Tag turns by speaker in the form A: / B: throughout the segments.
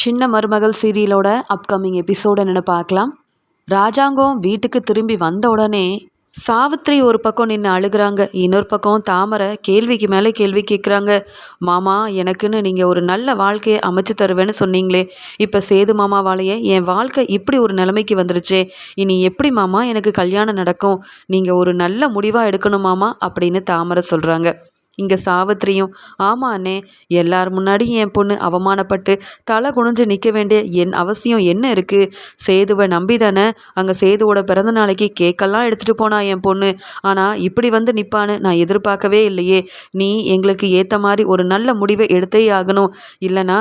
A: சின்ன மருமகள் சீரியலோட upcoming episode என்னென்னு பார்க்கலாம். ராஜாங்கம் வீட்டுக்கு திரும்பி வந்த உடனே சாவித்ரி ஒரு பக்கம் நின்று அழுகிறாங்க. இன்னொரு பக்கம் தாமரை கேள்விக்கு மேலே கேள்வி கேட்குறாங்க. மாமா எனக்குன்னு நீங்கள் ஒரு நல்ல வாழ்க்கையை அமைச்சு தருவேன்னு சொன்னீங்களே. இப்போ சேது மாமா வாழைய என் வாழ்க்கை இப்படி ஒரு நிலைமைக்கு வந்துருச்சே. இனி எப்படி மாமா எனக்கு கல்யாணம் நடக்கும்? நீங்கள் ஒரு நல்ல முடிவாக எடுக்கணும் மாமா அப்படின்னு தாமரை சொல்கிறாங்க இங்கே சாவித்திரியும் ஆமாண்ணே எல்லார் முன்னாடியும் என் பொண்ணு அவமானப்பட்டு தலை குனிஞ்சு நிற்க வேண்டிய என் அவசியம் என்ன இருக்குது சேதுவை நம்பி தானே அங்கே சேதுவோட பிறந்த நாளைக்கு கேக்கெல்லாம் எடுத்துகிட்டு போனா என் பொண்ணு. ஆனால் இப்படி வந்து நிற்பான்னு நான் எதிர்பார்க்கவே இல்லையே. நீ எங்களுக்கு ஏற்ற மாதிரி ஒரு நல்ல முடிவை எடுத்தே ஆகணும். இல்லைனா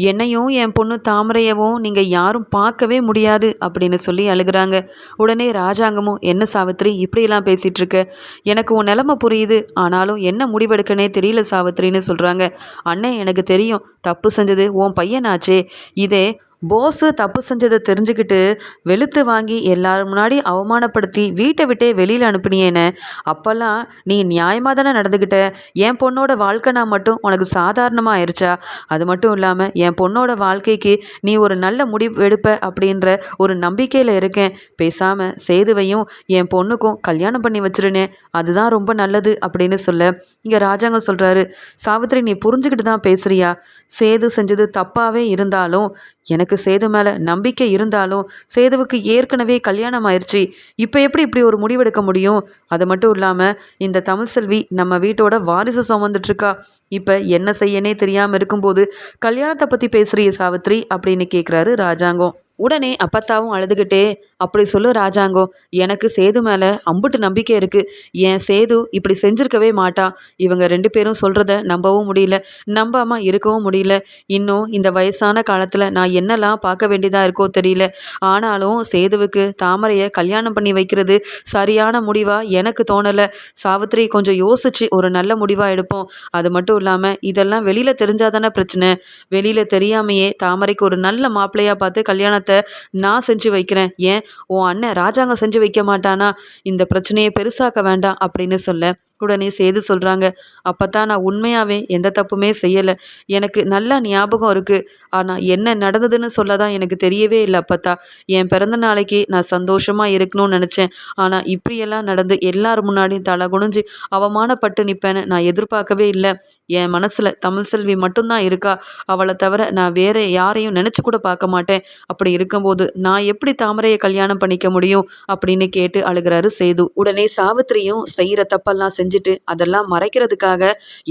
A: என்னையும் என் பொண்ணு தாமரையவும் நீங்கள் யாரும் பார்க்கவே முடியாது அப்படின்னு சொல்லி அழுகிறாங்க. உடனே ராஜாங்கமும் என்ன சாவித்திரி இப்படியெல்லாம் பேசிகிட்டு இருக்க எனக்கு உன் நிலமை புரியுது. ஆனாலும் என்ன முடிவெடுக்கனே தெரியல சாவித்ரின்னு சொல்கிறாங்க அண்ணன் எனக்கு தெரியும். தப்பு செஞ்சது உன் பையனாச்சே. இதே போஸு தப்பு செஞ்சதை தெரிஞ்சுக்கிட்டு வெளுத்து வாங்கி எல்லாரும் முன்னாடி அவமானப்படுத்தி வீட்டை விட்டே வெளியில் அனுப்பினியேன்னு அப்போல்லாம் நீ நியாயமாக தானே நடந்துக்கிட்ட என் பொண்ணோட நான் மட்டும் உனக்கு சாதாரணமாக ஆயிடுச்சா அது மட்டும் இல்லாமல் என் பொண்ணோட வாழ்க்கைக்கு நீ ஒரு நல்ல முடிவு எடுப்ப அப்படின்ற ஒரு நம்பிக்கையில் இருக்கேன். பேசாமல் சேதுவையும் என் பொண்ணுக்கும் கல்யாணம் பண்ணி வச்சிருனே. அதுதான் ரொம்ப நல்லது அப்படின்னு சொல்ல இங்கே ராஜாங்க சொல்கிறாரு சாவித்திரி நீ புரிஞ்சுக்கிட்டு தான் பேசுறியா? சேது செஞ்சது தப்பாகவே இருந்தாலும் எனக்கு சேது மேலே நம்பிக்கை இருந்தாலும் சேதுவுக்கு ஏற்கனவே கல்யாணம் ஆயிடுச்சு இப்போ எப்படி இப்படி ஒரு முடிவெடுக்க முடியும்? அது மட்டும் இல்லாமல் இந்த தமிழ் செல்வி நம்ம வீட்டோட வாரிசு சுமந்துட்டுருக்கா இப்போ என்ன செய்யனே தெரியாமல் இருக்கும்போது கல்யாணத்தை பற்றி பேசுகிறிய சாவித்ரி அப்படின்னு கேட்குறாரு ராஜாங்கம். உடனே அப்பத்தாவும் அழுதுகிட்டே அப்படி சொல்லு ராஜாங்கோ எனக்கு சேது மேலே அம்புட்டு நம்பிக்கை இருக்குது என் சேது இப்படி செஞ்சிருக்கவே மாட்டான் இவங்க ரெண்டு பேரும் சொல்கிறத நம்பவும் முடியல. நம்பாமல் இருக்கவும் முடியல. இன்னும் இந்த வயசான காலத்தில் நான் என்னெல்லாம் பார்க்க வேண்டியதாக இருக்கோ தெரியல. ஆனாலும் சேதுவுக்கு தாமரையை கல்யாணம் பண்ணி வைக்கிறது சரியான முடிவாக எனக்கு தோணலை. சாவித்திரி கொஞ்சம் யோசிச்சு ஒரு நல்ல முடிவாக எடுப்போம். அது மட்டும் இல்லாமல் இதெல்லாம் வெளியில் தெரிஞ்சாதானே பிரச்சனை. வெளியில் தெரியாமையே தாமரைக்கு ஒரு நல்ல மாப்பிள்ளையாக பார்த்து கல்யாணத்தை நான் செஞ்சு வைக்கிறேன். ஏன்? உன் அண்ணன் ராஜாங்கம் செஞ்சு வைக்க மாட்டானா? இந்த பிரச்சனையை பெருசாக்க வேண்டாம் அப்படின்னு சொல்ல உடனே சேது சொல்கிறாங்க அப்போ தான் நான் உண்மையாகவே எந்த தப்புமே செய்யலை. எனக்கு நல்லா ஞாபகம் இருக்குது ஆனால் என்ன நடந்ததுன்னு சொல்ல தான் எனக்கு தெரியவே இல்லை அப்பத்தா. என் பிறந்த நாளைக்கு நான் சந்தோஷமாக இருக்கணும்னு நினச்சேன். ஆனால் இப்படியெல்லாம் நடந்து எல்லார் முன்னாடியும் தலை குனிஞ்சு அவமானப்பட்டு நிற்பேன்னு நான் எதிர்பார்க்கவே இல்லை. என் மனசில் தமிழ் செல்வி மட்டும்தான் இருக்கா? அவளை தவிர நான் வேற யாரையும் நினச்சி கூட பார்க்க மாட்டேன். அப்படி இருக்கும்போது நான் எப்படி தாமரையை கல்யாணம் கல்யாணம் பண்ணிக்க முடியும் அப்படின்னு கேட்டு அழுகிறாரு சேது. உடனே சாவித்திரியும் செய்கிற தப்பெல்லாம் செஞ்சுட்டு அதெல்லாம் மறைக்கிறதுக்காக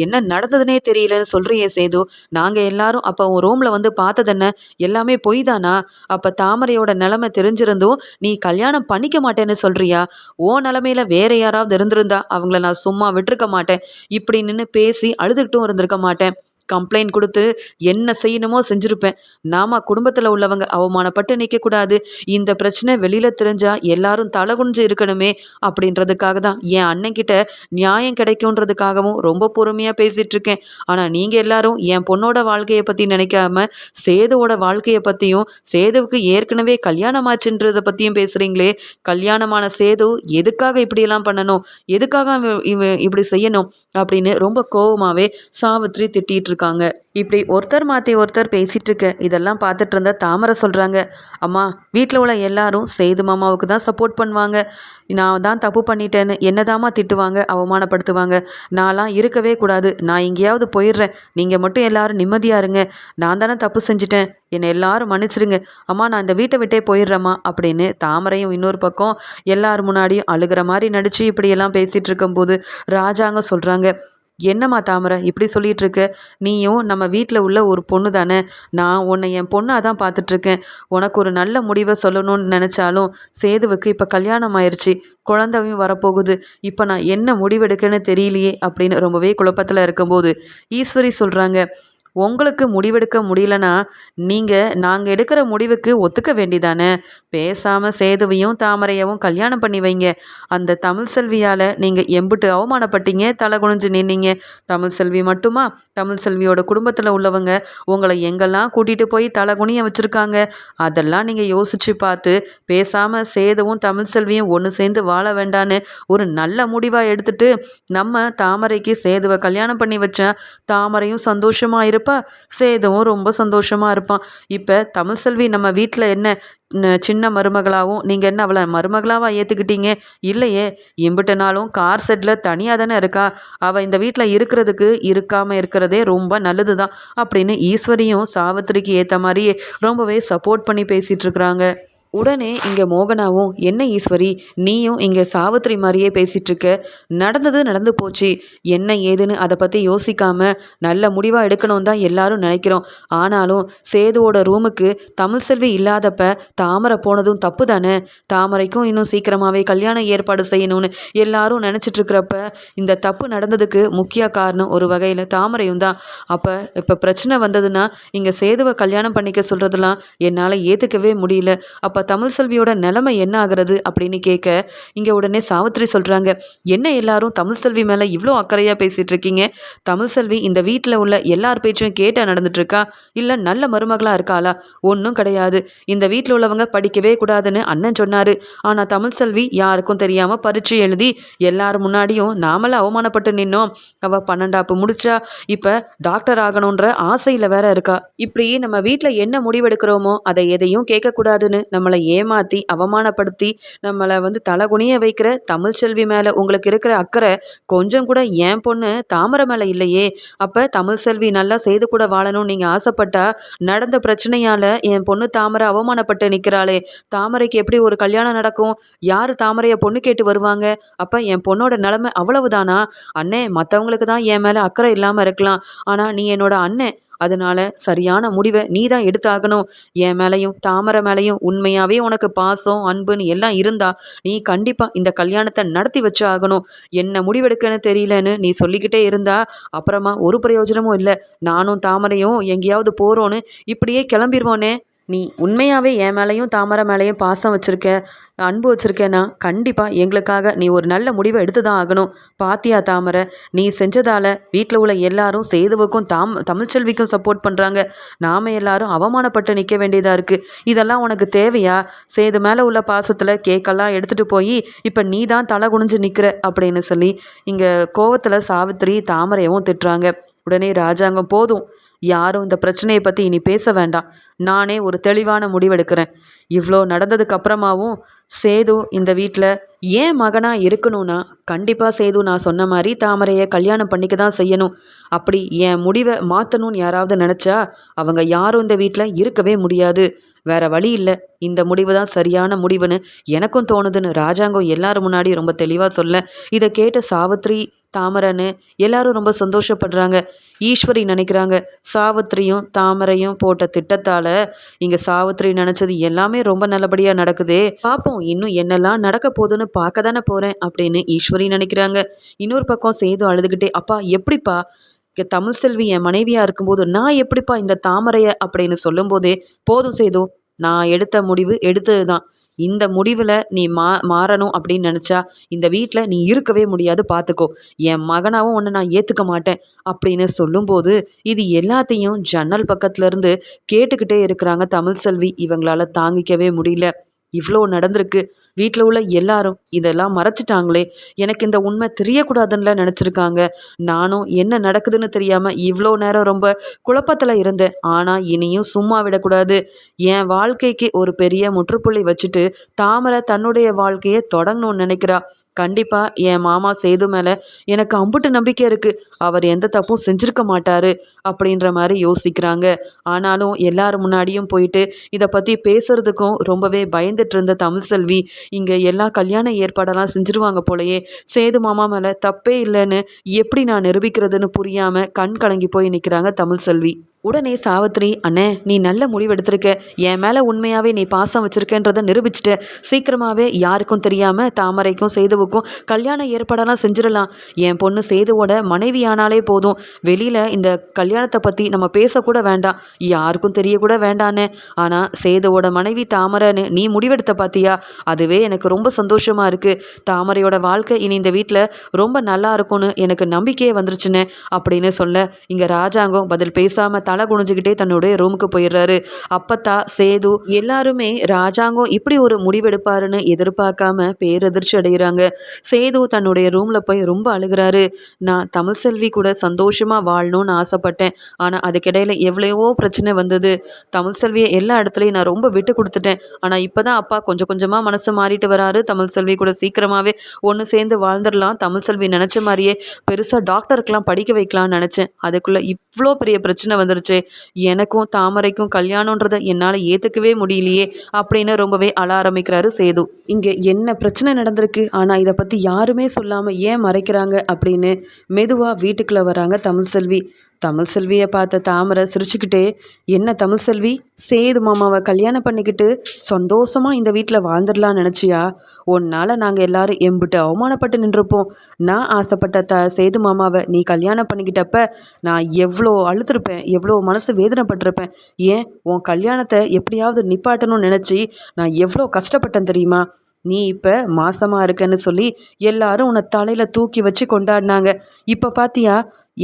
A: என்ன நடந்ததுனே தெரியலன்னு சொல்கிறியே சேது. நாங்கள் எல்லாரும் அப்போ உன் ரூமில் வந்து பார்த்ததென்ன? எல்லாமே பொய் தானா அப்போ தாமரையோட நிலமை தெரிஞ்சிருந்தும் நீ கல்யாணம் பண்ணிக்க மாட்டேன்னு சொல்கிறியா ஓ நிலமையில வேற யாராவது இருந்திருந்தா அவங்கள நான் சும்மா விட்டுருக்க மாட்டேன். இப்படி நின்று பேசி அழுதுகிட்டும் இருந்திருக்க மாட்டேன். கம்ப்ளைண்ட் கொடுத்து என்ன செய்யணுமோ செஞ்சுருப்பேன். நாம குடும்பத்தில் உள்ளவங்க அவமானப்பட்டு நிற்கக்கூடாது இந்த பிரச்சனை வெளியில் தெரிஞ்சால் எல்லாரும் தலை குனிஞ்சு இருக்கணுமே அப்படின்றதுக்காக தான். என் அண்ணன்கிட்ட நியாயம் கிடைக்குன்றதுக்காகவும் ரொம்ப பொறுமையாக பேசிகிட்ருக்கேன் ஆனால் நீங்கள் எல்லாரும் என் பொண்ணோட வாழ்க்கையை பற்றி நினைக்காம சேதுவோட வாழ்க்கையை பற்றியும் சேதுவுக்கு ஏற்கனவே கல்யாணம் ஆச்சுன்றதை பற்றியும் பேசுகிறீங்களே கல்யாணமான சேது எதுக்காக இப்படியெல்லாம் பண்ணணும்? எதுக்காக இப்படி செய்யணும்? அப்படின்னு ரொம்ப கோபமாகவே சாவித்ரி திட்டிகிட்டு இருக்காங்க. இப்படி ஒருத்தர் மாற்றி ஒருத்தர் பேசிகிட்டு இருக்க இதெல்லாம் பார்த்துட்டு இருந்த தாமரை சொல்கிறாங்க அம்மா வீட்டில் உள்ள எல்லாரும் சேது மாமாவுக்கு தான் சப்போர்ட் பண்ணுவாங்க. நான் தான் தப்பு பண்ணிட்டேன்னு என்னதாம்மா திட்டுவாங்க அவமானப்படுத்துவாங்க? நான்லாம் இருக்கவே கூடாது. நான் எங்கேயாவது போயிடுறேன். நீங்கள் மட்டும் எல்லாரும் நிம்மதியாக இருங்க. நான் தானே தப்பு செஞ்சுட்டேன். என்னை எல்லாரும் மன்னிச்சிருங்க. அம்மா நான் இந்த வீட்டை விட்டே போயிடுறேம்மா அப்படின்னு தாமரையும் இன்னொரு பக்கம் எல்லார் முன்னாடியும் அழுகிற மாதிரி நடித்து இப்படியெல்லாம் பேசிகிட்டு இருக்கும்போது ராஜாங்க சொல்கிறாங்க என்னம்மா தாமரை இப்படி சொல்லிகிட்ருக்க இருக்க நீயும் நம்ம வீட்டில் உள்ள ஒரு பொண்ணு தானே. நான் உன்னை என் பொண்ணாக தான் பார்த்துட்ருக்கேன். உனக்கு ஒரு நல்ல முடிவை சொல்லணும்னு நினச்சாலும் சேதுவுக்கு இப்போ கல்யாணம் ஆயிடுச்சு குழந்தையும் வரப்போகுது. இப்போ நான் என்ன முடிவெடுக்கன்னு தெரியலையே அப்படின்னு ரொம்பவே குழப்பத்தில் இருக்கும்போது ஈஸ்வரி சொல்கிறாங்க உங்களுக்கு முடிவெடுக்க முடியலனா நீங்கள் நாங்கள் எடுக்கிற முடிவுக்கு ஒத்துக்க வேண்டிதானே? பேசாமல் சேதுவையும் தாமரையவும் கல்யாணம் பண்ணி வைங்க. அந்த தமிழ் செல்வியால் நீங்கள் எம்பிட்டு அவமானப்பட்டீங்க தலை குனிஞ்சு நின்னீங்க. தமிழ் செல்வி மட்டுமா? தமிழ் செல்வியோட குடும்பத்தில் உள்ளவங்க உங்களை எங்கெல்லாம் கூட்டிகிட்டு போய் தலை குனிய வச்சுருக்காங்க? அதெல்லாம் நீங்கள் யோசித்து பார்த்து பேசாமல் சேதுவும் தமிழ் செல்வியும் ஒன்று சேர்ந்து வாழ வேண்டான்னு ஒரு நல்ல முடிவாக எடுத்துட்டு நம்ம தாமரைக்கு சேதுவை கல்யாணம் பண்ணி வச்சா தாமரையும் சந்தோஷமாக இருப்பா. இருப்பா சேதுவும் ரொம்ப சந்தோஷமாக இருப்பான். இப்போ தமிழ் செல்வி நம்ம வீட்டில் என்ன சின்ன மருமகளாகவும் நீங்கள் என்ன அவளை மருமகளாவாக ஏற்றுக்கிட்டீங்க இல்லையே இம்பிட்டு நாளும் கார் செட்டில் தனியாக தானே இருக்கா? அவள் இந்த வீட்டில் இருக்கிறதுக்கு இருக்காமல் இருக்கிறதே ரொம்ப நல்லது தான் அப்படின்னு ஈஸ்வரியும் சாவித்திரிக்கு ஏற்ற மாதிரியே ரொம்பவே சப்போர்ட் பண்ணி பேசிகிட்டு இருக்கிறாங்க. உடனே இங்கே மோகனாவும் என்ன ஈஸ்வரி நீயும் இங்கே சாவித்திரி மாதிரியே பேசிகிட்ருக்க நடந்தது நடந்து போச்சு. என்ன ஏதுன்னு அதை பற்றி யோசிக்காமல் நல்ல முடிவாக எடுக்கணும் தான் எல்லாரும் நினைக்கிறோம். ஆனாலும் சேதுவோட ரூமுக்கு தமிழ் செல்வி இல்லாதப்ப தாமரை போனதும் தப்பு தானே தாமரைக்கும் இன்னும் சீக்கிரமாகவே கல்யாணம் ஏற்பாடு செய்யணும்னு எல்லாரும் நினச்சிட்டுருக்குறப்ப இந்த தப்பு நடந்ததுக்கு முக்கிய காரணம் ஒரு வகையில் தாமரையும் தான். அப்போ இப்போ பிரச்சனை வந்ததுன்னா இங்கே சேதுவை கல்யாணம் பண்ணிக்க சொல்கிறதெல்லாம் என்னால் ஏற்றுக்கவே முடியல. அப்போ தமிழ் செல்வியோட நிலைமை என்ன ஆகிறது அப்படின்னு கேட்க இங்கே உடனே சாவித்திரி சொல்கிறாங்க என்ன எல்லாரும் தமிழ் செல்வி மேலே இவ்வளோ அக்கறையாக பேசிகிட்டு இருக்கீங்க? தமிழ் செல்வி இந்த வீட்டில் உள்ள எல்லார் பேச்சும் கேட்டால் நடந்துட்டுருக்கா இல்லை நல்ல மருமகளாக இருக்காளா? ஒன்றும் கிடையாது. இந்த வீட்டில் உள்ளவங்க படிக்கவே கூடாதுன்னு அண்ணன் சொன்னார். ஆனால் தமிழ் செல்வி யாருக்கும் தெரியாமல் பரீட்சை எழுதி எல்லார் முன்னாடியும் நாமளே அவமானப்பட்டு நின்னோம். அவள் பன்னெண்டாப்பு முடிச்சா இப்போ டாக்டர் ஆகணுன்ற ஆசையில் வேற இருக்கா? இப்படி நம்ம வீட்டில் என்ன முடிவெடுக்கிறோமோ அதை எதையும் கேட்கக்கூடாதுன்னு நம்மளை ஏமாற்றி அவமானப்படுத்தி நம்மளை வந்து தலைகுனிய வைக்கிற தமிழ் செல்வி மேலே உங்களுக்கு இருக்கிற அக்கறை கொஞ்சம் கூட என் பொண்ணு தாமரை மேலே இல்லையே. அப்போ தமிழ் செல்வி நல்லா செய்து கூட வாழணும்னு நீங்கள் ஆசைப்பட்டா நடந்த பிரச்சனையால் என் பொண்ணு தாமரை அவமானப்பட்டு நிற்கிறாளே தாமரைக்கு எப்படி ஒரு கல்யாணம் நடக்கும்? யார் தாமரையை பொண்ணு கேட்டு வருவாங்க? அப்போ என் பொண்ணோட நிலமை அவ்வளவுதானா? அண்ணே மற்றவங்களுக்கு தான் என் மேலே அக்கறை இல்லாமல் இருக்கலாம். ஆனால் நீ என்னோட அண்ணன் அதனால சரியான முடிவை நீ தான் எடுத்தாகணும். என் மேலேயும் தாமரை மேலேயும் உண்மையாகவே உனக்கு பாசம் அன்புன்னு எல்லாம் இருந்தா நீ கண்டிப்பாக இந்த கல்யாணத்தை நடத்தி வச்சு ஆகணும். என்ன முடிவெடுக்கன்னு தெரியலன்னு நீ சொல்லிக்கிட்டே இருந்தா அப்புறமா ஒரு பிரயோஜனமும் இல்லை. நானும் தாமரையும் எங்கேயாவது போகிறோன்னு இப்படியே கிளம்பிடுவோனே நீ உண்மையாகவே என் மேலேயும் தாமரை மேலேயும் பாசம் வச்சுருக்க அன்பு வச்சுருக்கேன்னா கண்டிப்பாக எங்களுக்காக நீ ஒரு நல்ல முடிவை எடுத்து தான் ஆகணும். பாத்தியா தாமரை நீ செஞ்சதால் வீட்டில் உள்ள எல்லாரும் சேதுவுக்கும் தாம் தமிழ்ச்செல்விக்கும் சப்போர்ட் பண்ணுறாங்க நாம் எல்லாரும் அவமானப்பட்டு நிற்க வேண்டியதாக இருக்குது இதெல்லாம் உனக்கு தேவையா? சேது மேலே உள்ள பாசத்தில் கேக்கெல்லாம் எடுத்துகிட்டு போய் இப்போ நீ தான் தலை குனிஞ்சு நிற்கிற அப்படின்னு சொல்லி இங்கே கோவத்தில் சாவித்திரி தாமரையவும் திட்டுறாங்க. உடனே ராஜாங்கம் போதும். யாரும் இந்த பிரச்சனையை பற்றி இனி பேச வேண்டாம். நானே ஒரு தெளிவான முடிவெடுக்கிறேன். இவ்வளோ நடந்ததுக்கு அப்புறமாவும் சேது இந்த வீட்டில் ஏன் மகனாக இருக்கணும்னா கண்டிப்பாக சேது நான் சொன்ன மாதிரி தாமரையை கல்யாணம் பண்ணிக்க தான் செய்யணும். அப்படி என் முடிவை மாற்றணும்னு யாராவது நினச்சா அவங்க யாரும் இந்த வீட்டில் இருக்கவே முடியாது. வேற வழி இல்லை. இந்த முடிவு தான் சரியான முடிவுன்னு எனக்கும் தோணுதுன்னு ராஜாங்கம் எல்லாரும் முன்னாடி ரொம்ப தெளிவாக சொல்ல இதை கேட்ட சாவித்ரி தாமரைன்னு எல்லாரும் ரொம்ப சந்தோஷப்படுறாங்க. ஈஸ்வரி நினைக்கிறாங்க சாவித்திரியும் தாமரையும் போட்ட திட்டத்தால் இங்கே சாவித்திரி நினச்சது எல்லாமே ரொம்ப நல்லபடியாக நடக்குதே. பார்ப்போம் இன்னும் என்னெல்லாம் நடக்க போகுதுன்னு பார்க்க தானே போகிறேன் அப்படின்னு ஈஸ்வரி நினைக்கிறாங்க. இன்னொரு பக்கம் சேது அழுதுகிட்டே அப்பா எப்படிப்பா? தமிழ் செல்வி என் மனைவியாக இருக்கும்போது நான் எப்படிப்பா இந்த தாமரையை? அப்படின்னு சொல்லும்போதே போதும் சேது நான் எடுத்த முடிவு எடுத்தது தான் இந்த முடிவில் நீ மா மாறணும் அப்படின்னு நினச்சா இந்த வீட்டில் நீ இருக்கவே முடியாது பார்த்துக்கோ என் மகனாகவும் ஒன்று நான் ஏற்றுக்க மாட்டேன் அப்படின்னு சொல்லும்போது இது எல்லாத்தையும் ஜன்னல் பக்கத்துலேருந்து கேட்டுக்கிட்டே இருக்கிறாங்க தமிழ் செல்வி. இவங்களால தாங்கிக்கவே முடியல. இவ்வளோ நடந்திருக்கு. வீட்டில் உள்ள எல்லாரும் இதெல்லாம் மறைச்சிட்டாங்களே. எனக்கு இந்த உண்மை தெரியக்கூடாதுன்னுல நினச்சிருக்காங்க. நானும் என்ன நடக்குதுன்னு தெரியாமல் இவ்வளோ நேரம் ரொம்ப குழப்பத்தில் இருந்தேன். ஆனால் இனியும் சும்மா விடக்கூடாது. என் வாழ்க்கைக்கு ஒரு பெரிய முற்றுப்புள்ளி வச்சுட்டு தாமரை தன்னுடைய வாழ்க்கையை தொடங்கணும்னு நினைக்கிறா. கண்டிப்பாக என் மாமா சேது மேலே எனக்கு அம்புட்டு நம்பிக்கை இருக்குது அவர் எந்த தப்பும் செஞ்சுருக்க மாட்டார் அப்படின்ற மாதிரி யோசிக்கிறாங்க. ஆனாலும் எல்லார் முன்னாடியும் போயிட்டு இதை பற்றி பேசுகிறதுக்கும் ரொம்பவே பயந்துட்டு இருந்த தமிழ் செல்வி இங்கே எல்லா கல்யாண ஏற்பாடெல்லாம் செஞ்சுருவாங்க போலயே சேது மாமா மேலே தப்பே இல்லைன்னு எப்படி நான் நிரூபிக்கிறதுன்னு புரியாமல் கண் கலங்கி போய் நிற்கிறாங்க தமிழ் செல்வி. உடனே சாவித்ரி அண்ணே நீ நல்ல முடிவெடுத்திருக்க. என் மேலே உண்மையாகவே நீ பாசம் வச்சுருக்கேன்றதை நிரூபிச்சிட்ட சீக்கிரமாகவே யாருக்கும் தெரியாமல் தாமரைக்கும் சேதுவுக்கும் கல்யாண ஏற்பாடெல்லாம் செஞ்சிடலாம். என் பொண்ணு சேதுவோட மனைவி ஆனாலே போதும். வெளியில் இந்த கல்யாணத்தை பற்றி நம்ம பேசக்கூட வேண்டாம். யாருக்கும் தெரியக்கூட வேண்டானே ஆனால் சேதுவோட மனைவி தாமரைன்னு நீ முடிவெடுத்த பார்த்தியா அதுவே எனக்கு ரொம்ப சந்தோஷமாக இருக்குது தாமரையோட வாழ்க்கை இனி இந்த வீட்டில் ரொம்ப நல்லா இருக்கும்னு எனக்கு நம்பிக்கையே வந்துருச்சுன்னு அப்படின்னு சொல்ல இங்கே ராஜாங்கம் பதில் பேசாமல் தலை குனிஞ்சுக்கிட்டே தன்னுடைய ரூமுக்கு போயிடுறாரு. அப்பத்தா சேது எல்லாருமே ராஜாங்கம் இப்படி ஒரு முடிவெடுப்பாருன்னு எதிர்பார்க்காம பேரதிர்ச்சி அடைகிறாங்க சேது தன்னுடைய ரூமில் போய் ரொம்ப அழுகிறாரு. நான் தமிழ் செல்வி கூட சந்தோஷமாக வாழணும்னு ஆசைப்பட்டேன். ஆனால் அதுக்கிடையில் எவ்வளவோ பிரச்சனை வந்தது. தமிழ் செல்வியை எல்லா இடத்துலையும் நான் ரொம்ப விட்டு கொடுத்துட்டேன். ஆனால் இப்போ தான் அப்பா கொஞ்சம் கொஞ்சமாக மனசு மாறிட்டு வராரு. தமிழ் செல்வி கூட சீக்கிரமாகவே ஒன்று சேர்ந்து வாழ்ந்துடலாம். தமிழ் செல்வி நினச்ச மாதிரியே பெருசாக டாக்டருக்கெலாம் படிக்க வைக்கலாம்னு நினச்சேன். அதுக்குள்ளே இவ்வளோ பெரிய பிரச்சனை வந்துருச்சு. எனக்கும் தாமரைக்கும் கல்யாணன்றதை என்னால் ஏற்றுக்கவே முடியலையே அப்படின்னு ரொம்பவே அழ ஆரம்பிக்கிறாரு சேது. இங்கே என்ன பிரச்சனை நடந்திருக்கு? ஆனால் இதை பற்றி யாருமே சொல்லாமல் ஏன் மறைக்கிறாங்க அப்படின்னு மெதுவாக வீட்டுக்குள்ளே வராங்க தமிழ் செல்வி. தமிழ் செல்வியை பார்த்த தாமரை சிரிச்சுக்கிட்டே என்ன தமிழ் செல்வி? சேது மாமாவை கல்யாணம் பண்ணிக்கிட்டு சந்தோஷமாக இந்த வீட்டில் வாழ்ந்துடலாம்னு நினச்சியா? உன்னால் நாங்கள் எல்லாரும் எம்பிட்டு அவமானப்பட்டு நின்றுப்போம். நான் ஆசைப்பட்ட த சேது மாமாவை நீ கல்யாணம் பண்ணிக்கிட்டப்ப நான் எவ்வளோ அழுத்திருப்பேன் எவ்வளோ மனசு வேதனைப்பட்டிருப்பேன். ஏன்? உன் கல்யாணத்தை எப்படியாவது நிப்பாட்டணும்னு நினச்சி நான் எவ்வளோ கஷ்டப்பட்டேன் தெரியுமா? நீ இப்போ மாசமாக இருக்கன்னு சொல்லி எல்லாரும் உன்னை தலையில் தூக்கி வச்சு கொண்டாடினாங்க. இப்போ பார்த்தியா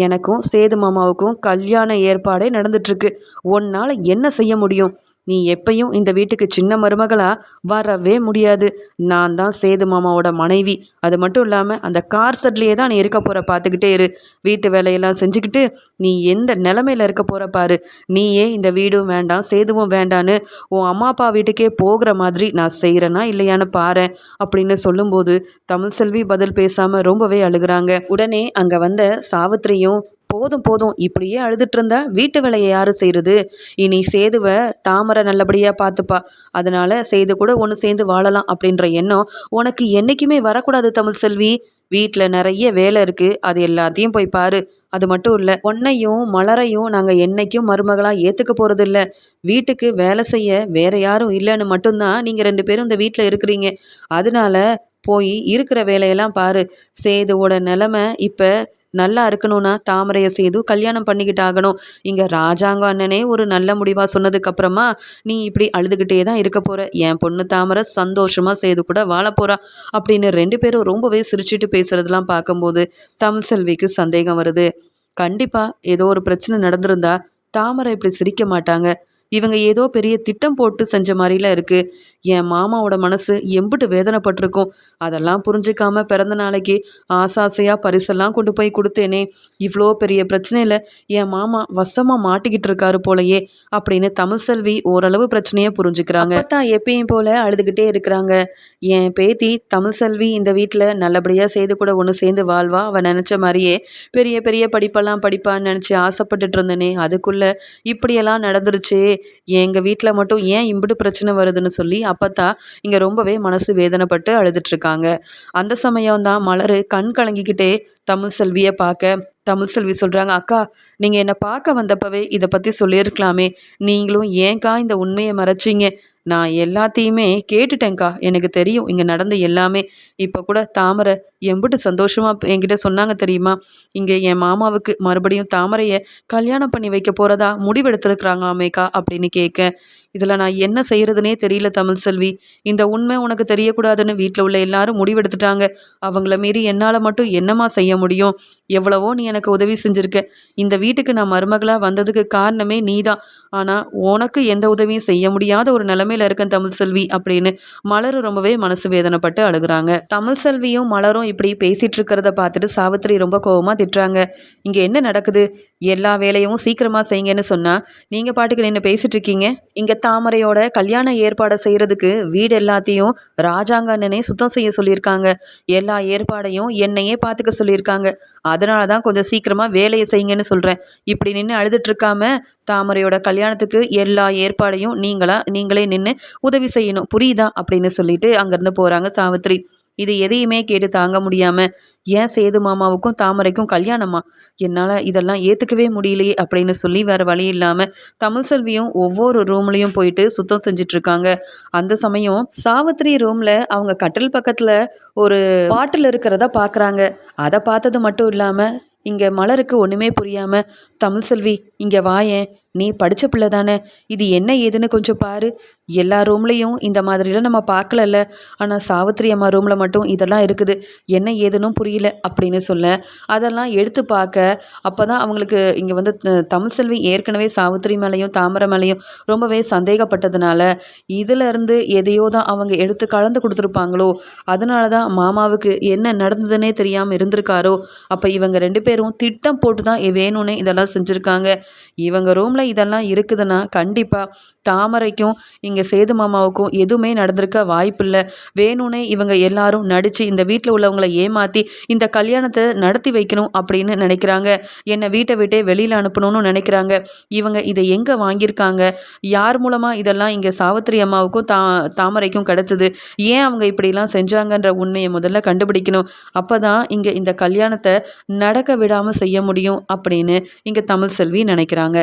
A: எனக்கும் சேது மாமாவுக்கும் கல்யாண ஏற்பாடே நடந்துட்டுருக்கு. உன்னால் என்ன செய்ய முடியும்? நீ எப்பையும் இந்த வீட்டுக்கு சின்ன மருமகளாக வரவே முடியாது. நான் தான் சேது மாமாவோட மனைவி. அது மட்டும் இல்லாமல் அந்த கார் செட்லேயே தான் நீ இருக்க போகிற பார்த்துக்கிட்டே இரு. வீட்டு வேலையெல்லாம் செஞ்சுக்கிட்டு நீ எந்த நிலமையில் இருக்க போகிற பாரு. நீயே இந்த வீடும் வேண்டாம் சேதுவும் வேண்டான்னு உன் அம்மா அப்பா வீட்டுக்கே போகிற மாதிரி நான் செய்கிறேனா இல்லையான்னு பாரு அப்படின்னு சொல்லும்போது தமிழ் செல்வி பதில் பேசாமல் ரொம்பவே அழுகிறாங்க. உடனே அங்கே வந்த சாவித்திரியும் போதும் போதும். இப்படியே அழுதுட்டு இருந்தா வீட்டு வேலையை யாரு செய்கிறது இனி சேதுவை தாமரை நல்லபடியாக பார்த்துப்பா. அதனால் சேது கூட ஒன்று சேர்ந்து வாழலாம் அப்படின்ற எண்ணம் உனக்கு என்றைக்குமே வரக்கூடாது தமிழ் செல்வி. வீட்டில் நிறைய வேலை இருக்குது அது எல்லாத்தையும் போய் பாரு. அது மட்டும் இல்லை உன்னையும் மலரையும் நாங்கள் என்னைக்கும் மருமகளாக ஏற்றுக்க போகிறது இல்லை வீட்டுக்கு வேலை செய்ய வேற யாரும் இல்லைன்னு மட்டும்தான் நீங்கள் ரெண்டு பேரும் இந்த வீட்டில் இருக்கிறீங்க. அதனால போய் இருக்கிற வேலையெல்லாம் பாரு. சேதுவோட நிலமை இப்போ நல்லா இருக்கணும்னா தாமரையை செய்து கல்யாணம் பண்ணிக்கிட்டு ஆகணும் இங்கே ராஜாங்க அண்ணனே ஒரு நல்ல முடிவாக சொன்னதுக்கப்புறமா நீ இப்படி அழுதுகிட்டே தான் இருக்க போகிற என் பொண்ணு தாமரை சந்தோஷமாக செய்து கூட வாழ போகிறா அப்படின்னு ரெண்டு பேரும் ரொம்பவே சிரிச்சிட்டு பேசுகிறதெல்லாம் பார்க்கும்போது தமிழ் செல்விக்கு சந்தேகம் வருது. கண்டிப்பாக ஏதோ ஒரு பிரச்சனை நடந்திருந்தா தாமரை இப்படி சிரிக்க மாட்டாங்க. இவங்க ஏதோ பெரிய திட்டம் போட்டு செஞ்ச மாதிரிலாம் இருக்குது என் மாமாவோட மனசு எம்பிட்டு வேதனைப்பட்டிருக்கும். அதெல்லாம் புரிஞ்சுக்காம பிறந்த நாளைக்கு ஆசாசையாக பரிசெல்லாம் கொண்டு போய் கொடுத்தேனே. இவ்வளோ பெரிய பிரச்சனையில் என் மாமா வசமாக மாட்டிக்கிட்டு இருக்காரு போலையே அப்படின்னு தமிழ் செல்வி ஓரளவு பிரச்சனையை புரிஞ்சுக்கிறாங்க. தான் எப்பயும் போல அழுதுகிட்டே இருக்கிறாங்க. என் பேத்தி தமிழ் செல்வி இந்த வீட்டில் நல்லபடியாக செய்து கூட ஒன்று சேர்ந்து வாழ்வா? அவன் நினச்ச மாதிரியே பெரிய பெரிய படிப்பெல்லாம் படிப்பான்னு நினச்சி ஆசைப்பட்டுட்டு இருந்தேனே. அதுக்குள்ளே இப்படியெல்லாம் நடந்துருச்சே. எங்கள் வீட்டில் மட்டும் ஏன் இம்பிடு பிரச்சனை வருதுன்னு சொல்லி அப்பத்தா இங்கே ரொம்பவே மனசு வேதனைப்பட்டு அழுதுட்ருக்காங்க. அந்த சமயம் தான் மலர் கண் கலங்கிக்கிட்டே தமிழ் செல்வியை பார்க்க தமிழ் செல்வி சொல்கிறாங்க அக்கா நீங்கள் என்னை பார்க்க வந்தப்பவே இதை பற்றி சொல்லியிருக்கலாமே. நீங்களும் ஏன்க்கா இந்த உண்மையை மறைச்சிங்க? நான் எல்லாத்தையுமே கேட்டுட்டேங்க்கா எனக்கு தெரியும் இங்கே நடந்த எல்லாமே. இப்போ கூட தாமரை எம்பிட்டு சந்தோஷமாக என்கிட்ட சொன்னாங்க தெரியுமா? இங்கே என் மாமாவுக்கு மறுபடியும் தாமரையை கல்யாணம் பண்ணி வைக்க போகிறதா முடிவெடுத்துருக்குறாங்களாமேக்கா அப்படின்னு கேட்க இதில் நான் என்ன செய்கிறதுனே தெரியல தமிழ் செல்வி. இந்த உண்மை உனக்கு தெரியக்கூடாதுன்னு வீட்டில் உள்ள எல்லாரும் முடிவெடுத்துட்டாங்க. அவங்கள மீறி என்னால் மட்டும் என்னமா செய்ய முடியும்? எவ்வளவோ நீ எனக்கு உதவி செஞ்சுருக்க. இந்த வீட்டுக்கு நான் மருமகளாக வந்ததுக்கு காரணமே நீ தான் ஆனால் உனக்கு எந்த உதவியும் செய்ய முடியாத ஒரு நிலமையில இருக்கேன் தமிழ் செல்வி அப்படின்னு மலர் ரொம்பவே மனசு வேதனைப்பட்டு அழுகுறாங்க. தமிழ் செல்வியும் மலரும் இப்படி பேசிகிட்டு இருக்கிறத பார்த்துட்டு சாவித்திரி ரொம்ப கோபமாக திட்டுறாங்க. இங்கே என்ன நடக்குது? எல்லா வேலையும் சீக்கிரமாக செய்யுங்கன்னு சொன்னால் நீங்கள் பாட்டுக்கு நின்று பேசிகிட்டு இருக்கீங்க இங்கே தாமரையோட கல்யாண ஏற்பாடை செய்கிறதுக்கு வீடு எல்லாத்தையும் ராஜாங்க அண்ணனே சுத்தம் செய்ய சொல்லியிருக்காங்க. எல்லா ஏற்பாடையும் என்னையே பார்த்துக்க சொல்லியிருக்காங்க. அதனால தான் கொஞ்சம் சீக்கிரமாக வேலையை செய்யுங்கன்னு சொல்கிறேன் இப்படி நின்று அழுதுட்ருக்காம தாமரையோட கல்யாணத்துக்கு எல்லா ஏற்பாடையும் நீங்களா நீங்களே நின்று உதவி செய்யணும். புரியுதா? அப்படின்னு சொல்லிட்டு அங்கேருந்து போகிறாங்க சாவித்ரி இது எதையுமே கேட்டு தாங்க முடியாமல் ஏன் சேது மாமாவுக்கும் தாமரைக்கும் கல்யாணமா? என்னால் இதெல்லாம் ஏற்றுக்கவே முடியலையே அப்படின்னு சொல்லி வேறு வழி இல்லாமல் தமிழ் செல்வியும் ஒவ்வொரு ரூம்லேயும் போயிட்டு சுத்தம் செஞ்சிட்ருக்காங்க. அந்த சமயம் சாவித்திரி ரூமில் அவங்க கட்டில் பக்கத்தில் ஒரு பாட்டில் இருக்கிறத பார்க்குறாங்க அதை பார்த்தது மட்டும் இல்லாமல் இங்கே மலருக்கு ஒன்றுமே புரியாமல் தமிழ் செல்வி இங்கே வாயேன் நீ படித்த பிள்ளை தானே? இது என்ன ஏதுன்னு கொஞ்சம் பாரு. எல்லா ரூம்லேயும் இந்த மாதிரிலாம் நம்ம பார்க்கலல்ல. ஆனால் சாவித்திரி அம்மா ரூமில் மட்டும் இதெல்லாம் இருக்குது. என்ன ஏதுன்னு புரியல அப்படின்னு சொல்ல. அதெல்லாம் எடுத்து பார்க்க அப்போ தான் அவங்களுக்கு இங்கே வந்து தமிழ் செல்வி ஏற்கனவே சாவித்திரி மேலேயும் தாமரை மேலேயும் ரொம்பவே சந்தேகப்பட்டதுனால இதிலேருந்து எதையோ தான் அவங்க எடுத்து கலந்து கொடுத்துருப்பாங்களோ அதனால தான் மாமாவுக்கு என்ன நடந்ததுன்னே தெரியாமல் இருந்திருக்காரோ அப்போ இவங்க ரெண்டு பேரும் திட்டம் போட்டு தான் வேணும்னு இதெல்லாம் செஞ்சுருக்காங்க. இவங்க ரூமில் இதெல்லாம் இருக்குதுன்னா கண்டிப்பாக தாமரைக்கும் இங்கே சேது மாமாவுக்கும் எதுவுமே நடந்திருக்க வாய்ப்பில்லை. வேணும்னே இவங்க எல்லாரும் நடித்து இந்த வீட்டில் உள்ளவங்களை ஏமாற்றி இந்த கல்யாணத்தை நடத்தி வைக்கணும் அப்படின்னு நினைக்கிறாங்க. என்னை வீட்டை விட்டே வெளியில் அனுப்பணும்னு நினைக்கிறாங்க. இவங்க இதை எங்கே வாங்கியிருக்காங்க? யார் மூலமாக இதெல்லாம் இங்கே சாவித்திரி அம்மாவுக்கும் தா தாமரைக்கும் கிடச்சிது? ஏன் அவங்க இப்படிலாம் செஞ்சாங்கன்ற உண்மையை முதல்ல கண்டுபிடிக்கணும். அப்போ தான் இங்கே இந்த கல்யாணத்தை நடக்க விடாமல் செய்ய முடியும் அப்படின்னு இங்கே தமிழ் செல்வி நினைக்கிறாங்க.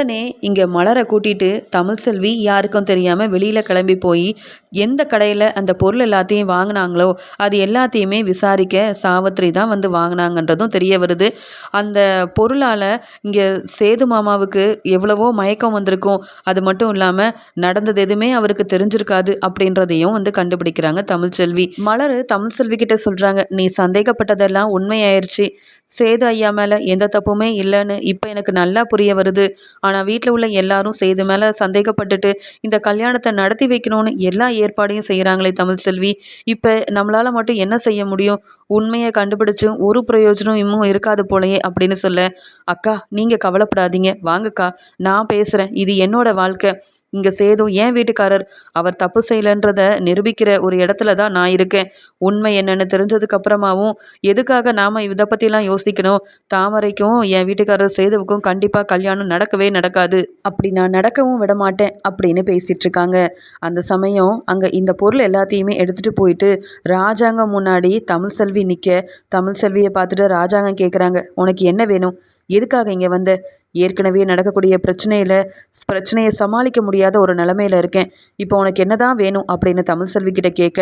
A: உடனே இங்கே மலரை கூட்டிகிட்டு தமிழ் செல்வி யாருக்கும் தெரியாமல் வெளியில் கிளம்பி போய் எந்த கடையில் அந்த பொருள் எல்லாத்தையும் வாங்கினாங்களோ அது எல்லாத்தையுமே விசாரிக்க சாவித்திரி தான் வந்து வாங்கினாங்கன்றதும் தெரிய வருது. அந்த பொருளால் இங்கே சேது மாமாவுக்கு எவ்வளவோ மயக்கம் வந்திருக்கும். அது மட்டும் இல்லாமல் நடந்தது எதுவுமே அவருக்கு தெரிஞ்சிருக்காது அப்படின்றதையும் வந்து கண்டுபிடிக்கிறாங்க தமிழ்ச்செல்வி மலர் தமிழ்செல்வி கிட்ட சொல்கிறாங்க நீ சந்தேகப்பட்டதெல்லாம் உண்மையாயிருச்சு. சேது ஐயா மேலே எந்த தப்புமே இல்லைன்னு இப்போ எனக்கு நல்லா புரிய வருது. ஆனால் வீட்டில் உள்ள எல்லாரும் சேது மேலே சந்தேகப்பட்டுட்டு இந்த கல்யாணத்தை நடத்தி வைக்கணும்னு எல்லா ஏற்பாடையும் செய்கிறாங்களே தமிழ் செல்வி இப்போ நம்மளால் மட்டும் என்ன செய்ய முடியும்? உண்மையை கண்டுபிடிச்சும் ஒரு பிரயோஜனம் இன்னும் இருக்காது போலையே அப்படின்னு சொல்ல அக்கா நீங்கள் கவலைப்படாதீங்க. வாங்கக்கா நான் பேசுகிறேன் இது என்னோட வாழ்க்கை. இங்கே சேது ஏன் வீட்டுக்காரர்? அவர் தப்பு செய்யலைன்றத நிரூபிக்கிற ஒரு இடத்துல தான் நான் இருக்கேன். உண்மை என்னென்னு தெரிஞ்சதுக்கு அப்புறமாவும் எதுக்காக நாம் இதை பற்றிலாம் யோசிக்கணும்? தாமரைக்கும் என் வீட்டுக்காரர் சேதுவுக்கும் கண்டிப்பாக கல்யாணம் நடக்கவே நடக்காது. அப்படி நான் நடக்கவும் விட மாட்டேன் அப்படின்னு பேசிகிட்டு இருக்காங்க. அந்த சமயம் அங்கே இந்த பொருள் எல்லாத்தையுமே எடுத்துகிட்டு போயிட்டு ராஜாங்கம் முன்னாடி தமிழ் செல்வி நிற்க தமிழ் செல்வியை பார்த்துட்டு ராஜாங்கம் கேட்குறாங்க உனக்கு என்ன வேணும்? எதுக்காக இங்கே வந்த? ஏற்கனவே நடக்கக்கூடிய பிரச்சனையில் பிரச்சனையை சமாளிக்க முடியாத ஒரு நிலமையில இருக்கேன். இப்போ உனக்கு என்ன தான் வேணும் அப்படின்னு தமிழ் செல்வி கிட்ட கேட்க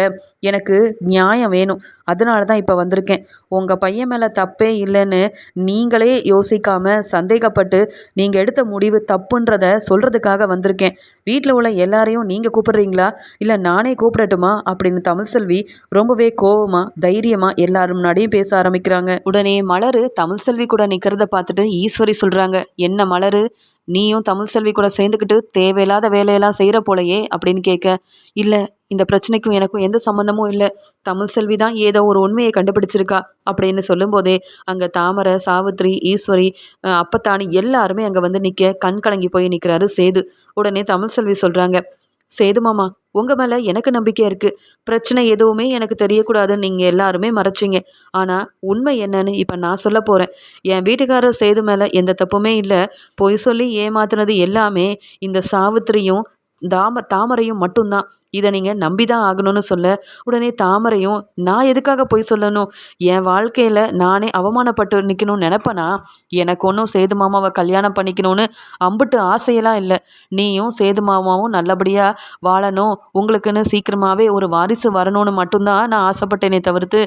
A: எனக்கு நியாயம் வேணும். அதனால தான் இப்போ வந்திருக்கேன். உங்கள் பையன் மேலே தப்பே இல்லைன்னு நீங்களே யோசிக்காமல் சந்தேகப்பட்டு நீங்கள் எடுத்த முடிவு தப்புன்றத சொல்கிறதுக்காக வந்திருக்கேன். வீட்டில் உள்ள எல்லாரையும் நீங்கள் கூப்பிடுறீங்களா? இல்லை நானே கூப்பிடட்டுமா? அப்படின்னு தமிழ் செல்வி ரொம்பவே கோபமாக தைரியமாக எல்லாரும் முன்னாடியும் பேச ஆரம்பிக்கிறாங்க. உடனே மலர் தமிழ் செல்வி கூட நிற்கிறத பார்த்துட்டு ஈஸ்வரி சொல்கிறாங்க என்ன மலரு? நீயும் தமிழ் செல்வி கூட சேர்ந்துக்கிட்டு தேவையில்லாத வேலையெல்லாம் செய்கிற போலையே அப்படின்னு கேட்க இல்லை இந்த பிரச்சனைக்கும் எனக்கும் எந்த சம்மந்தமும் இல்லை. தமிழ் செல்வி தான் ஏதோ ஒரு உண்மையை கண்டுபிடிச்சிருக்கா அப்படின்னு சொல்லும்போதே அங்கே தாமரை சாவித்ரி ஈஸ்வரி அப்பத்தானி எல்லாருமே அங்கே வந்து நிற்க கண் கலங்கி போய் நிற்கிறாரு சேது. உடனே தமிழ் செல்வி சொல்கிறாங்க சேது மாமா உங்கள் மேலே எனக்கு நம்பிக்கை இருக்குது பிரச்சனை எதுவுமே எனக்கு தெரியக்கூடாதுன்னு நீங்கள் எல்லாருமே மறைச்சிங்க. ஆனால் உண்மை என்னன்னு இப்போ நான் சொல்ல போகிறேன் என் வீட்டுக்காரர் சேது மேலே எந்த தப்புமே இல்லை. பொய் சொல்லி ஏமாத்துனது எல்லாமே இந்த சாவித்திரியும் தாம தாமரையும் மட்டும்தான். இதை நீங்கள் நம்பி தான் ஆகணும்னு சொல்ல உடனே தாமரையும் நான் எதுக்காக போய் சொல்லணும்? என் வாழ்க்கையில் நானே அவமானப்பட்டு நிற்கணும்னு நினப்பனா? எனக்கு ஒன்றும் சேது மாமாவை கல்யாணம் பண்ணிக்கணும்னு அம்பிட்டு ஆசையெல்லாம் இல்லை. நீயும் சேது மாமாவும் நல்லபடியாக வாழணும். உங்களுக்குன்னு சீக்கிரமாகவே ஒரு வாரிசு வரணும்னு மட்டும்தான் நான் ஆசைப்பட்டேனே தவிர்த்து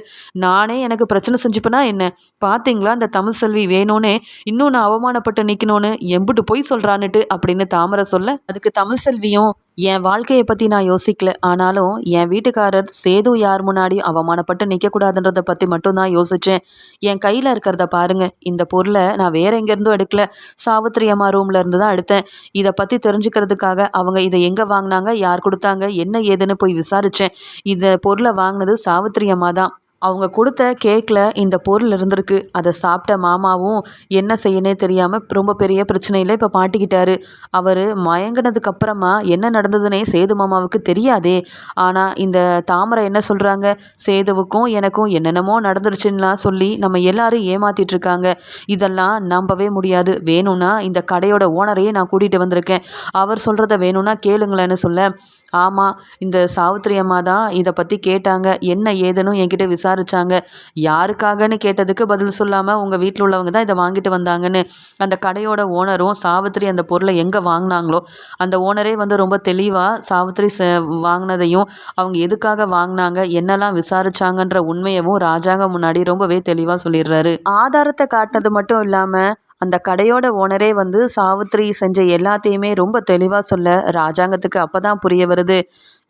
A: நானே எனக்கு பிரச்சனை செஞ்சுப்பேனா என்ன? பார்த்தீங்களா அந்த தமிழ் செல்வி வேணும்னே இன்னும் நான் அவமானப்பட்டு நிற்கணும்னு எம்பிட்டு போய் சொல்கிறான்னுட்டு அப்படின்னு தாமரை சொல்ல அதுக்கு தமிழ் செல்வியும் என் வாழ்க்கையை பற்றி நான் யோசிக்கல. ஆனாலும் என் வீட்டுக்காரர் சேது யார் முன்னாடி அவமானப்பட்டு நிற்கக்கூடாதுன்றதை பற்றி மட்டும்தான் யோசித்தேன் என் கையில் இருக்கிறத பாருங்கள் இந்த பொருளை நான் வேற எங்கேருந்தும் எடுக்கல. சாவித்திரி அம்மா ரூமில் இருந்து தான் எடுத்தேன். இதை பற்றி தெரிஞ்சுக்கிறதுக்காக அவங்க இதை எங்கே வாங்கினாங்க யார் கொடுத்தாங்க என்ன ஏதுன்னு போய் விசாரித்தேன் இந்த பொருளை வாங்கினது சாவித்திரி அம்மா தான். அவங்க கொடுத்த கேக்கில் இந்த பொருள் இருந்திருக்கு. அதை சாப்பிட்ட மாமாவும் என்ன செய்யனே தெரியாமல் ரொம்ப பெரிய பிரச்சனையில் இப்போ மாட்டிக்கிட்டாரு. அவர் மயங்கினதுக்கு அப்புறமா என்ன நடந்ததுன்னே சேது மாமாவுக்கு தெரியாதே. ஆனால் இந்த தாமரை என்ன சொல்கிறாங்க சேதுவுக்கும் எனக்கும் என்னென்னமோ நடந்துருச்சுன்னெலாம் சொல்லி நம்ம எல்லாரும் ஏமாத்திட்டு இருக்காங்க. இதெல்லாம் நம்பவே முடியாது. வேணும்னா இந்த கடையோட ஓனரையே நான் கூட்டிகிட்டு வந்திருக்கேன். அவர் சொல்கிறத வேணும்னா கேளுங்களேன்னு சொல்ல. ஆமாம் இந்த சாவித்திரி அம்மா தான் இதை பற்றி கேட்டாங்க. என்ன ஏதுன்னு என்கிட்ட விசாரித்தாங்க யாருக்காகன்னு கேட்டதுக்கு பதில் சொல்லாமல் உங்கள் வீட்டில் உள்ளவங்க தான் இதை வாங்கிட்டு வந்தாங்கன்னு. அந்த கடையோட ஓனரும் சாவித்திரி அந்த பொருளை எங்கே வாங்கினாங்களோ அந்த ஓனரே வந்து ரொம்ப தெளிவாக சாவித்திரி வாங்கினதையும் அவங்க எதுக்காக வாங்கினாங்க என்னெல்லாம் விசாரிச்சாங்கன்ற உண்மையவும் ராஜாங்க முன்னாடி ரொம்பவே தெளிவாக சொல்லிடுறாரு. ஆதாரத்தை காட்டினது மட்டும் இல்லாமல் அந்த கடையோட ஓனரே வந்து சாவித்திரி செஞ்ச எல்லாத்தையுமே ரொம்ப தெளிவாக சொல்ல ராஜாங்கத்துக்கு அப்போ தான் புரிய வருது.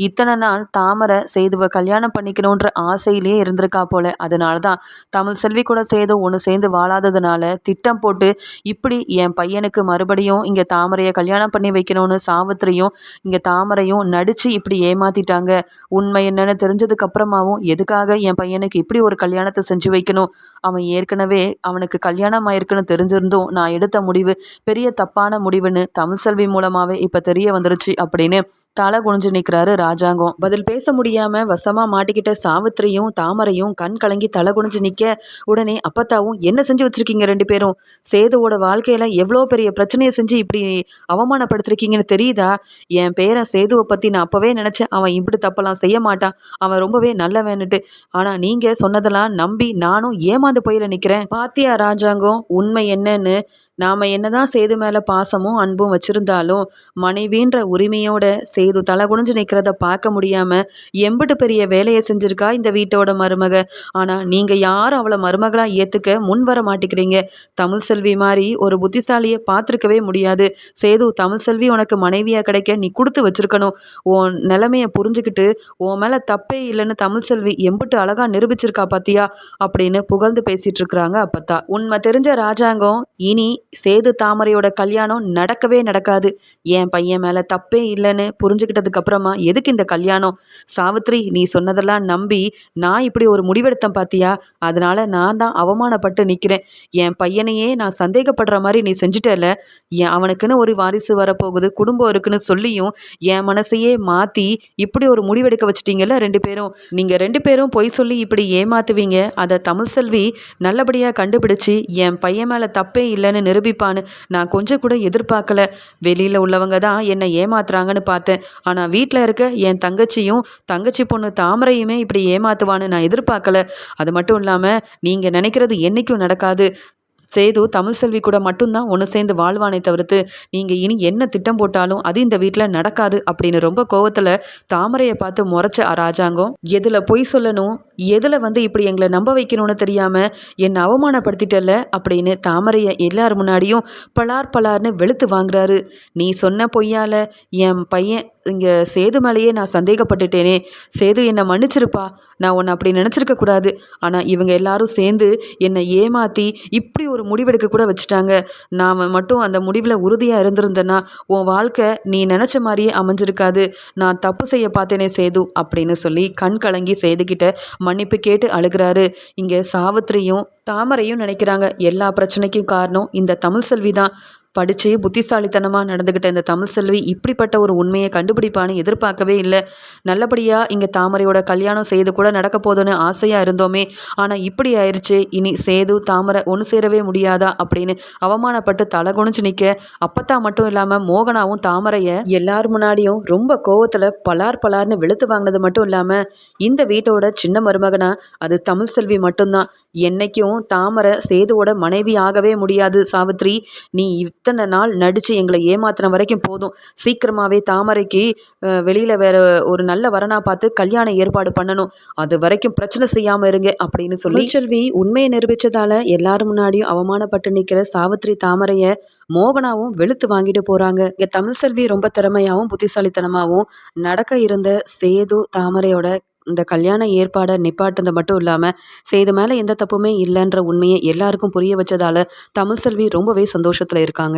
A: இத்தனை நாள் தாமரை செய்துவ கல்யாணம் பண்ணிக்கணுன்ற ஆசையிலே இருந்திருக்கா போல. அதனால தான் தமிழ் செல்வி கூட சேது ஒன்று சேர்ந்து வாழாததுனால திட்டம் போட்டு இப்படி என் பையனுக்கு மறுபடியும் இங்கே தாமரையை கல்யாணம் பண்ணி வைக்கணும்னு சாவித்திரியும் இங்கே தாமரையும் நடித்து இப்படி ஏமாத்திட்டாங்க. உண்மை என்னென்னு தெரிஞ்சதுக்கு அப்புறமாவும் எதுக்காக என் பையனுக்கு இப்படி ஒரு கல்யாணத்தை செஞ்சு வைக்கணும்? அவன் ஏற்கனவே அவனுக்கு கல்யாணம் ஆயிருக்குன்னு தெரிஞ்சிருந்தும் நான் எடுத்த முடிவு பெரிய தப்பான முடிவுன்னு தமிழ் செல்வி மூலமாகவே இப்போ தெரிய வந்துருச்சு அப்படின்னு தலை குனிஞ்சு நிற்கிறாரு ராஜாங்கம். பதில் பேச முடியாம வசமா மாட்டிக்கிட்ட சாவித்திரியும் தாமரையும் கண் கலங்கி தலை குனிஞ்சு நிற்க உடனே அப்பத்தாவும் என்ன செஞ்சு வச்சிருக்கீங்க ரெண்டு பேரும்? சேதுவோட வாழ்க்கையில எவ்வளோ பெரிய பிரச்சனையை செஞ்சு இப்படி அவமானப்படுத்திருக்கீங்கன்னு தெரியுதா? என் பேரன் சேதுவை பத்தி நான் அப்பவே நினைச்சேன். அவன் இப்படி தப்பெல்லாம் செய்ய மாட்டான். அவன் ரொம்பவே நல்லவன்னுட்டு. ஆனா நீங்க சொன்னதெல்லாம் நம்பி நானும் ஏமாந்து போயில நிக்கிறேன். பாத்தியா ராஜாங்கம் உண்மை என்னன்னு நாம் என்னதான் சேது மேலே பாசமும் அன்பும் வச்சுருந்தாலும் மனைவின்ற உரிமையோட சேது தலை குனிஞ்சு நிற்கிறத பார்க்க முடியாமல் எம்பிட்டு பெரிய வேலையை செஞ்சுருக்கா இந்த வீட்டோட மருமக? ஆனால் நீங்கள் யாரும் அவளை மருமகளாக ஏற்றுக்க முன் வர மாட்டேங்கிறீங்க. தமிழ் செல்வி மாதிரி ஒரு புத்திசாலியை பார்த்துருக்கவே முடியாது. சேது தமிழ் செல்வி உனக்கு மனைவியாக கிடைக்க நீ கொடுத்து வச்சிருக்கணும். உன் நிலைமையை புரிஞ்சுக்கிட்டு உன் மேலே தப்பே இல்லைன்னு தமிழ் செல்வி எம்பிட்டு அழகாக நிரூபிச்சிருக்கா பார்த்தியா அப்படின்னு புகழ்ந்து பேசிகிட்டு இருக்கிறாங்க அப்பத்தா. உண்மை தெரிஞ்ச ராஜாங்கம் இனி சேது தாமரையோட கல்யாணம் நடக்கவே நடக்காது. என் பையன் மேலே தப்பே இல்லைன்னு புரிஞ்சுக்கிட்டதுக்கு அப்புறமா எதுக்கு இந்த கல்யாணம்? சாவித்ரி நீ சொன்னதெல்லாம் நம்பி நான் இப்படி ஒரு முடிவெடுத்தேன் பார்த்தியா அதனால நான் தான் அவமானப்பட்டு நிற்கிறேன் என் பையனையே நான் சந்தேகப்படுற மாதிரி நீ செஞ்சுட்டல என் அவனுக்குன்னு ஒரு வாரிசு வரப்போகுது குடும்பம் இருக்குன்னு சொல்லியும் என் மனசையே மாற்றி இப்படி ஒரு முடிவெடுக்க வச்சிட்டீங்கல்ல ரெண்டு பேரும்? நீங்கள் ரெண்டு பேரும் பொய் சொல்லி இப்படி ஏமாத்துவீங்க? அதை தமிழ் செல்வி நல்லபடியாக கண்டுபிடிச்சி என் பையன் மேலே தப்பே இல்லைன்னு நிரூபிப்பான்னு நான் கொஞ்சம் கூட எதிர்பார்க்கல. வெளியில் உள்ளவங்க தான் என்னை ஏமாத்துறாங்கன்னு பார்த்தேன். ஆனால் வீட்டில் இருக்க என் தங்கச்சியும் தங்கச்சி பொண்ணு தாமரையுமே இப்படி ஏமாத்துவான்னு நான் எதிர்பார்க்கல. அது மட்டும் இல்லாமல் நீங்கள் நினைக்கிறது என்றைக்கும் நடக்காது. சேது தமிழ் செல்வி கூட மட்டும்தான் ஒன்று சேர்ந்து வாழ்வானே தவிர்த்து நீங்கள் இனி என்ன திட்டம் போட்டாலும் அது இந்த வீட்டில் நடக்காது அப்படின்னு ரொம்ப கோவத்தில் தாமரையை பார்த்து முறைச்ச ராஜாங்கம். எதில் பொய் சொல்லணும்? எதில் வந்து இப்படி எங்களை நம்ப வைக்கணும்னு தெரியாமல் என்னை அவமானப்படுத்திட்டல அப்படின்னு தாமரையை எல்லார் முன்னாடியும் பலார் பலார்னு வெளுத்து வாங்குறாரு. நீ சொன்ன பொய்யால் என் பையன் இங்கே சேது மேலேயே நான் சந்தேகப்பட்டுட்டேனே. சேது என்னை மன்னிச்சிருப்பா. நான் உன்னை அப்படி நினச்சிருக்க கூடாது. ஆனால் இவங்க எல்லாரும் சேர்ந்து என்னை ஏமாற்றி இப்படி ஒரு முடிவெடுக்க கூட வச்சுட்டாங்க. நான் மட்டும் அந்த முடிவில் உறுதியாக இருந்திருந்தேன்னா உன் வாழ்க்கை நீ நினச்ச மாதிரியே அமைஞ்சிருக்காது. நான் தப்பு செய்ய பார்த்தேனே சேது அப்படின்னு சொல்லி கண் கலங்கி சேதுக்கிட்ட மன்னிப்பு கேட்டு அழுகிறாரு. இங்கே சாவித்திரியும் தாமரையும் நினைக்கிறாங்க. எல்லா பிரச்சனைக்கும் காரணம் இந்த தமிழ் செல்வி தான் படித்து புத்திசாலித்தனமாக நடந்துக்கிட்ட இந்த தமிழ் செல்வி இப்படிப்பட்ட ஒரு உண்மையை கண்டுபிடிப்பான்னு எதிர்பார்க்கவே இல்லை. நல்லபடியாக இங்கே தாமரையோட கல்யாணம் செய்து கூட நடக்க போதுன்னு ஆசையாக இருந்தோமே. ஆனால் இப்படி ஆயிடுச்சு இனி சேது தாமரை ஒன்று சேரவே முடியாதா அப்படின்னு அவமானப்பட்டு தலை குனிஞ்சு நிற்க அப்பத்தா மட்டும் இல்லாமல் மோகனாவும் தாமரையை எல்லார் முன்னாடியும் ரொம்ப கோவத்தில் பலார் பலார்னு வெளுத்து வாங்கினது மட்டும் இல்லாமல் இந்த வீட்டோட சின்ன மருமகனா அது தமிழ் செல்வி மட்டும்தான். என்னைக்கும் தாமரை சேதுவோட மனைவி ஆகவே முடியாது சாவித்ரி. நீ இத்தனை நாள் நடித்து எங்களை ஏமாத்தின வரைக்கும் போதும். சீக்கிரமாகவே தாமரைக்கு வெளியில் வேற ஒரு நல்ல வரனாக பார்த்து கல்யாணம் ஏற்பாடு பண்ணணும். அது வரைக்கும் பிரச்சனை செய்யாமல் இருங்க அப்படின்னு சொல்லி செல்வி உண்மையை நிரூபித்ததால் எல்லாரும் முன்னாடியும் அவமானப்பட்டு நிற்கிற சாவித்ரி தாமரையை மோகனாவும் வெளுத்து வாங்கிட்டு போகிறாங்க இங்கே தமிழ் செல்வி ரொம்ப திறமையாகவும் புத்திசாலித்தனமாகவும் நடக்க இருந்த சேது தாமரையோட இந்த கல்யாண ஏற்பாடை நிப்பாட்டினது மட்டும் இல்லாமல் செய்த மேலே எந்த தப்புமே இல்லைன்ற உண்மையை எல்லாருக்கும் புரிய வச்சதால தமிழ் செல்வி ரொம்பவே சந்தோஷத்தில் இருக்காங்க.